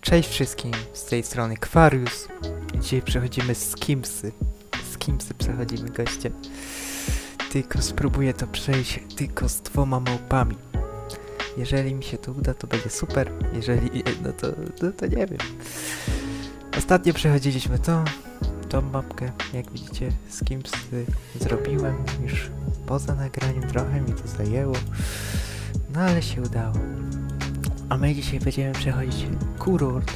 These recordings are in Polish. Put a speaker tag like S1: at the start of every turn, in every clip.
S1: Cześć wszystkim, z tej strony Kwarius. Dzisiaj przechodzimy z Kimsy. Z Kimsy przechodzimy, goście. Tylko spróbuję to przejść tylko z dwoma małpami. Jeżeli mi się to uda, to będzie super. Jeżeli nie, no to, no to nie wiem. Ostatnio przechodziliśmy to, tą mapkę, jak widzicie, z Kimsy zrobiłem już poza nagraniem. Trochę mi to zajęło, no ale się udało. A my dzisiaj będziemy przechodzić kurort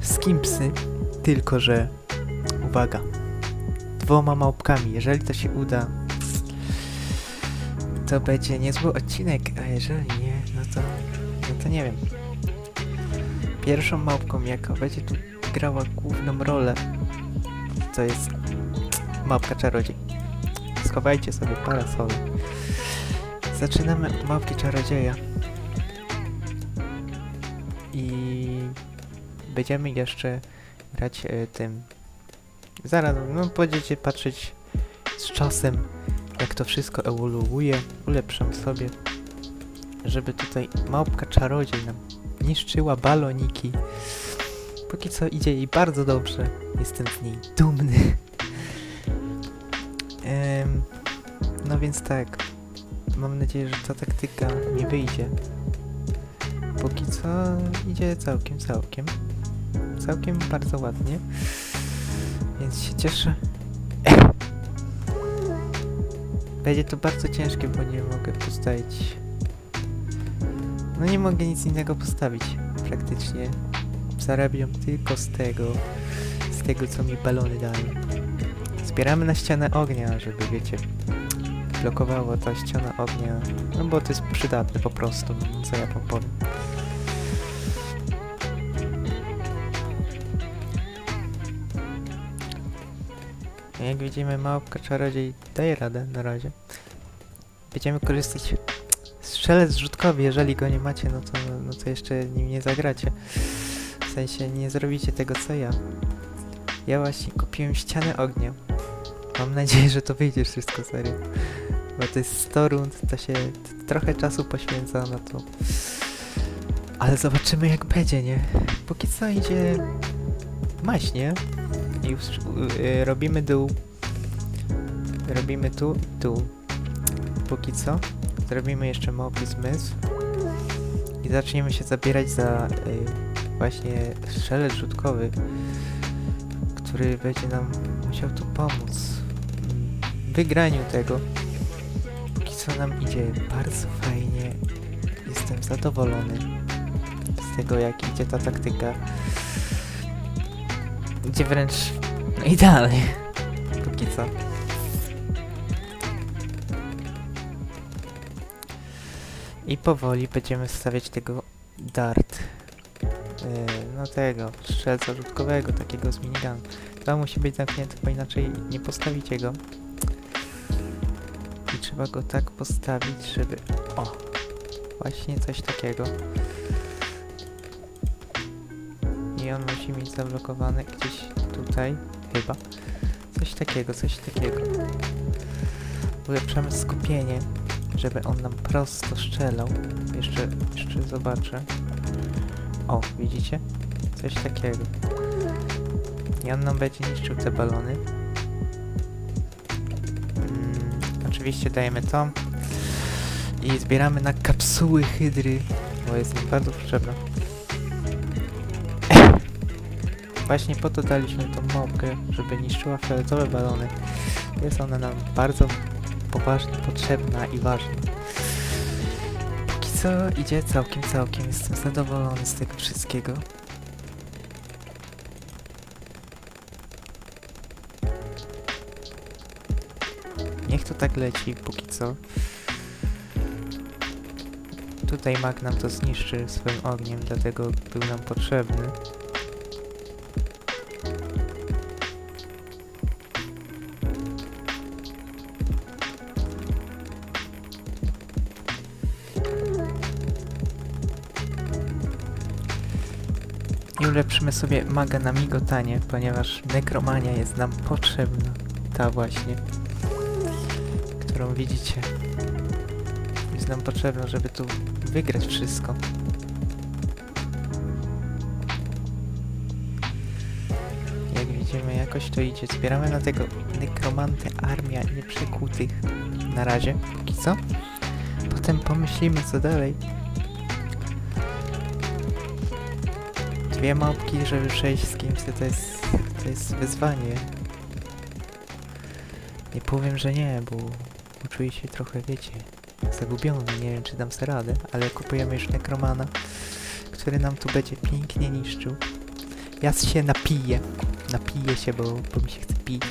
S1: z Kimpsy, tylko że uwaga, dwoma małpkami. Jeżeli to się uda, to będzie niezły odcinek, a jeżeli nie, no to, no to nie wiem. Pierwszą małpką, jaka będzie tu grała główną rolę, to jest małpka czarodziej. Schowajcie sobie parasole. Zaczynamy od małpki czarodzieja i będziemy jeszcze grać e, tym. Zaraz, no będziecie patrzeć z czasem, jak to wszystko ewoluuje. Ulepszam sobie, żeby tutaj małpka czarodziej nam niszczyła baloniki. Póki co idzie jej bardzo dobrze. Jestem z niej dumny. Em, no więc tak. Mam nadzieję, że ta taktyka nie wyjdzie póki co idzie całkiem, całkiem. Całkiem bardzo ładnie. Więc się cieszę. Będzie to bardzo ciężkie, bo nie mogę postawić... No nie mogę nic innego postawić. Praktycznie zarabiam tylko z tego, z tego co mi balony dają. Zbieramy na ścianę ognia, żeby wiecie, blokowało ta ściana ognia. No bo to jest przydatne po prostu, co ja wam powiem. Jak widzimy, małpka czarodziej daje radę na razie. Będziemy korzystać strzelec rzutkowy, jeżeli go nie macie, no to, no to jeszcze nim nie zagracie. W sensie nie zrobicie tego co ja. Ja właśnie kupiłem ścianę ognia. Mam nadzieję, że to wyjdzie wszystko serio. Bo to jest 100 rund, to się trochę czasu poświęca na to. Ale zobaczymy jak będzie, nie? Póki co idzie maśnie. I już y, robimy dół. Robimy tu tu. Póki co. Zrobimy jeszcze małpi zmysł. I zaczniemy się zabierać za y, właśnie strzelec rzutkowy, który będzie nam musiał tu pomóc w wygraniu tego. Póki co nam idzie bardzo fajnie. Jestem zadowolony z tego, jak idzie ta taktyka. Idzie wręcz idealnie. Póki co. I powoli będziemy stawiać tego dart. Yy, no tego, strzelca rzutkowego, takiego z miniganu. To musi być zamknięte, bo inaczej nie postawicie go. I trzeba go tak postawić, żeby... O! Właśnie coś takiego. I on musi mieć zablokowane gdzieś tutaj, chyba. Coś takiego, coś takiego. Ulepszamy skupienie, żeby on nam prosto strzelał. Jeszcze, jeszcze zobaczę. O, widzicie? Coś takiego. I on nam będzie niszczył te balony. Mm, oczywiście dajemy to. I zbieramy na kapsuły hydry, bo jest nam bardzo potrzebna. Właśnie po to daliśmy tą małpkę, żeby niszczyła fioletowe balony. Jest ona nam bardzo poważnie potrzebna i ważna. Póki co idzie całkiem, całkiem. Jestem zadowolony z tego wszystkiego. Niech to tak leci póki co. Tutaj mag nam to zniszczy swoim ogniem, dlatego był nam potrzebny. Ulepszymy sobie magę na migotanie, ponieważ nekromania jest nam potrzebna. Ta właśnie. Którą widzicie. Jest nam potrzebna, żeby tu wygrać wszystko. Jak widzimy, jakoś to idzie. Zbieramy na tego nekromantę armia nieprzekutych. Na razie, póki co. Potem pomyślimy, co dalej. Dwie małpki, żeby przejść z kimś, to, jest, to jest wyzwanie. Nie powiem, że nie, bo, bo czuję się trochę, wiecie, zagubiony. Nie wiem, czy dam sobie radę, ale kupujemy już nekromana, który nam tu będzie pięknie niszczył. Ja się napiję. Napiję się, bo, bo mi się chce pić.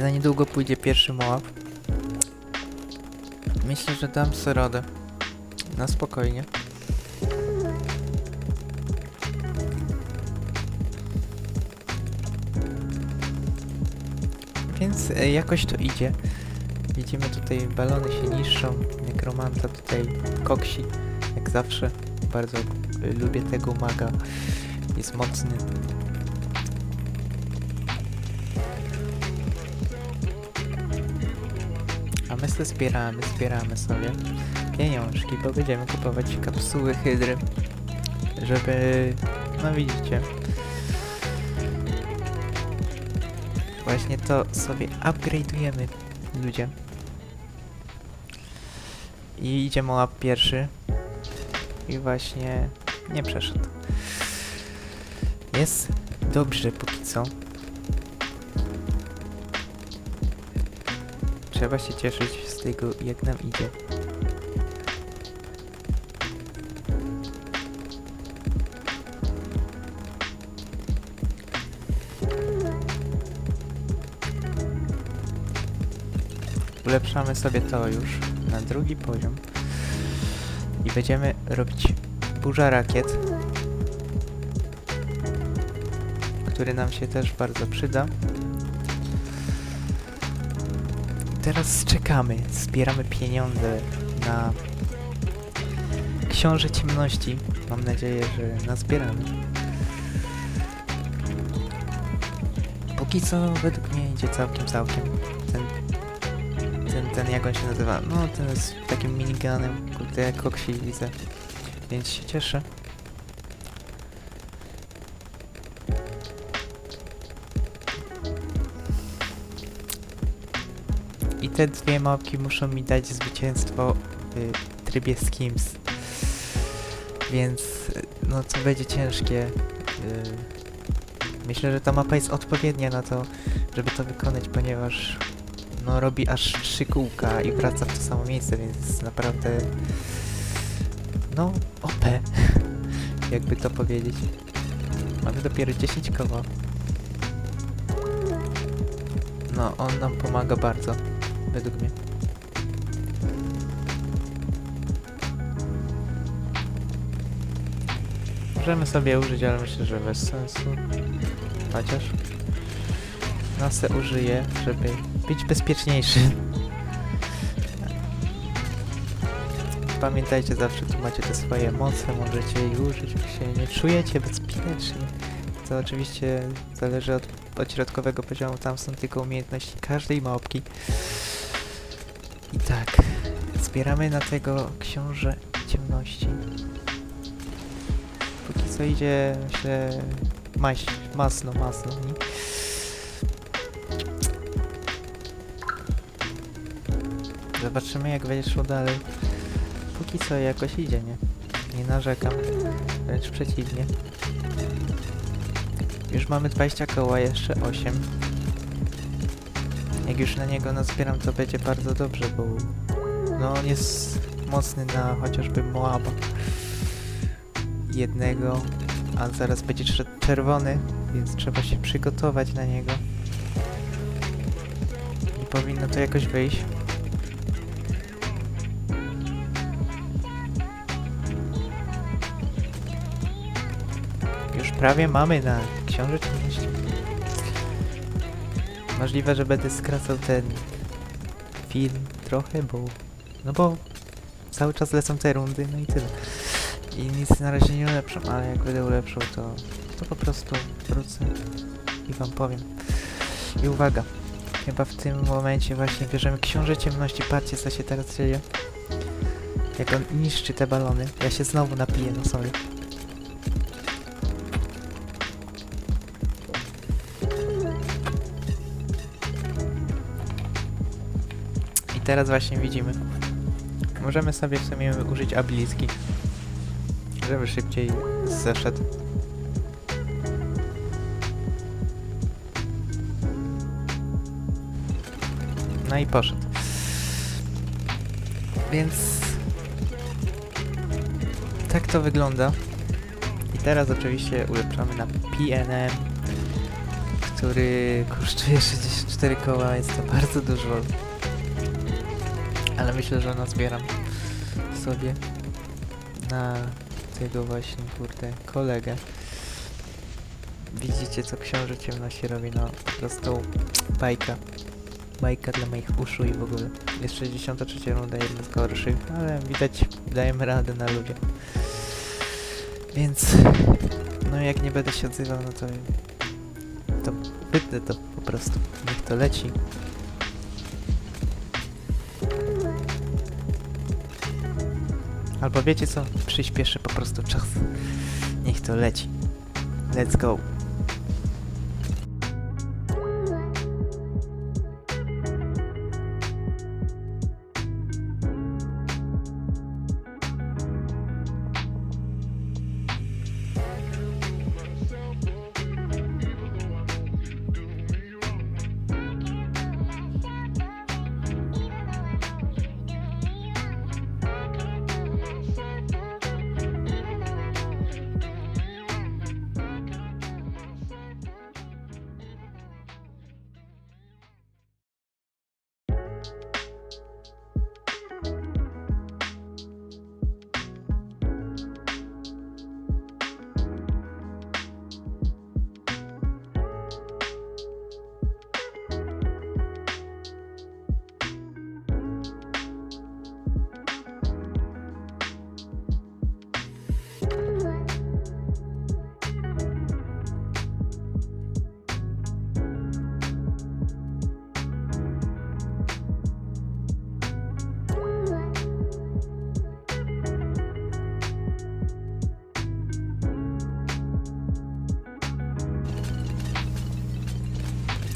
S1: Za niedługo pójdzie pierwszy Moab. Myślę, że dam sobie radę. Na spokojnie. Więc e, jakoś to idzie. Widzimy tutaj balony się niszczą. Nekromanta tutaj koksi, jak zawsze. Bardzo e, lubię tego maga. Jest mocny. A my sobie zbieramy, zbieramy sobie pieniążki, bo będziemy kupować kapsuły hydry, żeby, no widzicie, właśnie to sobie upgrade'ujemy, ludzie. I idzie Moab pierwszy i właśnie nie przeszedł. Jest dobrze póki co. Trzeba się cieszyć z tego, jak nam idzie. Ulepszamy sobie to już na drugi poziom. I będziemy robić burza rakiet. Który nam się też bardzo przyda. Teraz czekamy, zbieramy pieniądze na Książę Ciemności. Mam nadzieję, że nazbieramy. Póki co według mnie idzie całkiem, całkiem. Ten, jak on się nazywa? No, ten jest takim miniganem, kurde, jak koksi widzę. Więc się cieszę. I te dwie małpki muszą mi dać zwycięstwo w trybie Skims. Więc no to będzie ciężkie. y. Myślę, że ta mapa jest odpowiednia na to, żeby to wykonać, ponieważ no robi aż trzy kółka i wraca w to samo miejsce, więc naprawdę no OP, jakby to powiedzieć. Mamy dopiero 10 koła. No, on nam pomaga bardzo, według mnie. Możemy sobie użyć, ale myślę, że bez sensu. Chociaż Nasę użyję, żeby być bezpieczniejszy. Pamiętajcie, zawsze tu macie te swoje moce, możecie ich użyć, się nie czujecie bezpiecznie. To oczywiście zależy od, od środkowego poziomu, tam są tylko umiejętności każdej małpki. I tak, zbieramy na tego książę ciemności. Póki co idzie, myślę, maś, masno, masno. Nie? Zobaczymy jak będzie szło dalej. Póki co jakoś idzie, nie? Nie narzekam, wręcz przeciwnie. Już mamy 20 koła, jeszcze 8. Jak już na niego nazbieram, to będzie bardzo dobrze, bo no on jest mocny na chociażby Moaba. Jednego, a zaraz będzie czer- czerwony, więc trzeba się przygotować na niego. I powinno to jakoś wyjść. Prawie mamy na książę ciemności. Możliwe, że będę skracał ten film trochę, bo... No bo cały czas lecą te rundy, no i tyle. i nic na razie nie ulepszam, ale jak będę ulepszał, to, to po prostu wrócę i wam powiem. I uwaga, chyba w tym momencie właśnie bierzemy Książę Ciemności, patrzcie co się teraz dzieje. Jak on niszczy te balony. Ja się znowu napiję, no sorry. Teraz właśnie widzimy. Możemy sobie w sumie użyć abilitki, żeby szybciej zeszedł. No i poszedł. Więc tak to wygląda. I teraz oczywiście ulepszamy na PNM, który kosztuje 64 koła, jest to bardzo dużo. Ale myślę, że nazbieram sobie na tego właśnie, kurde, kolegę. Widzicie, co Książę Ciemności robi, no prostu bajka. Bajka dla moich uszu i w ogóle. Jest 63 runda, jedna z gorszych, ale widać, dajemy radę na ludzie. Więc, no jak nie będę się odzywał, no to, to wytnę to po prostu. Niech to leci. Albo wiecie co? Przyspieszę po prostu czas. Niech to leci. Let's go.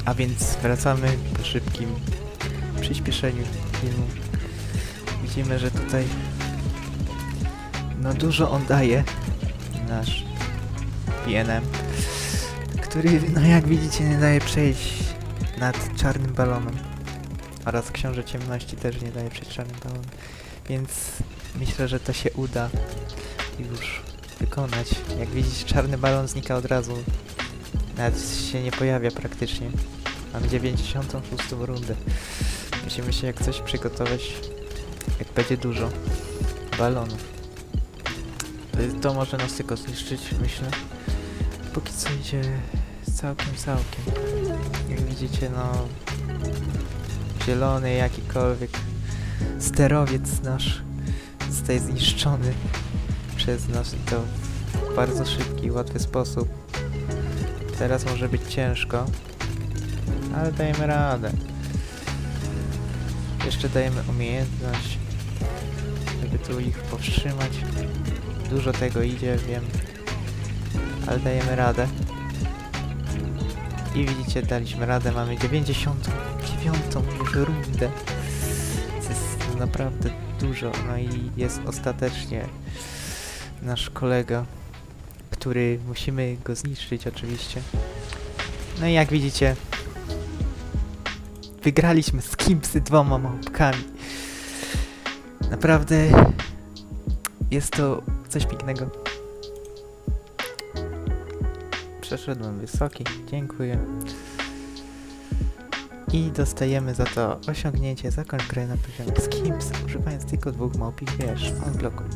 S1: A więc wracamy po szybkim przyspieszeniu filmu. Widzimy, że tutaj no dużo on daje nasz PNM, który no jak widzicie nie daje przejść nad czarnym balonem oraz Książę Ciemności też nie daje przejść czarnym balonem, więc myślę, że to się uda już wykonać. Jak widzicie czarny balon znika od razu, nawet się nie pojawia praktycznie. Mam 96 rundę. Musimy się jak coś przygotować, jak będzie dużo balonów. To, to może nas tylko zniszczyć, myślę. Póki co idzie całkiem, całkiem. Jak widzicie, no... Zielony jakikolwiek sterowiec nasz zostaje zniszczony przez nas i to w bardzo szybki, łatwy sposób. Teraz może być ciężko, ale dajemy radę. Jeszcze dajemy umiejętność, żeby tu ich powstrzymać. Dużo tego idzie, wiem, ale dajemy radę. I widzicie, daliśmy radę, mamy 99 już rundę. To jest naprawdę dużo, no i jest ostatecznie nasz kolega, który musimy go zniszczyć oczywiście. No i jak widzicie, wygraliśmy z Kimpsy dwoma małpkami. Naprawdę jest to coś pięknego. Przeszedłem wysoki, dziękuję. I dostajemy za to osiągnięcie zakończ grę na poziomie Skims, używając tylko dwóch małpich wież. On blokuje.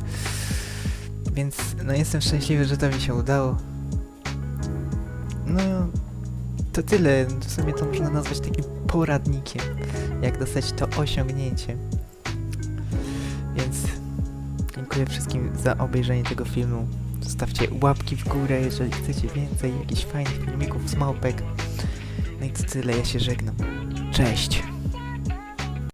S1: Więc no jestem szczęśliwy, że to mi się udało. No to tyle. W sumie to można nazwać takim poradnikiem, jak dostać to osiągnięcie. Więc dziękuję. wszystkim za obejrzenie tego filmu. Zostawcie łapki w górę, jeżeli chcecie więcej jakichś fajnych filmików z małpek. No i to tyle, ja się żegnam. Cześć!